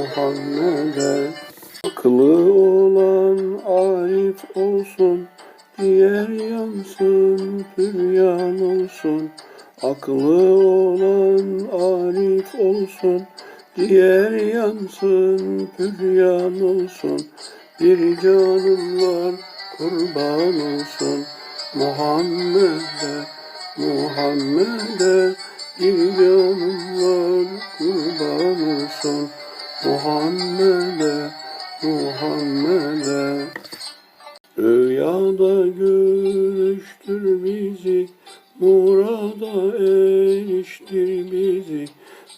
Muhammed'e Akıllı olan arif olsun Diğer yansın püryan olsun. Akıllı olan arif olsun Diğer yansın püryan olsun. Bir canım var kurban olsun. Muhammed'e Muhammed'e Bir canım var kurban olsun Muhammed'e Muhammed'e Rüyada görüştür bizi Murada eriştir bizi.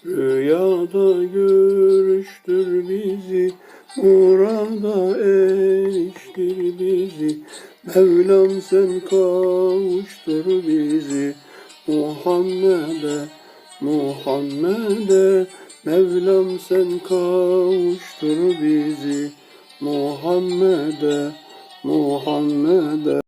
Rüyada görüştür bizi Murada eriştir bizi. Mevlam sen kavuştur bizi. Muhammed'e Muhammed'e Mevlam sen kavuştur bizi Muhammed'e Muhammed'e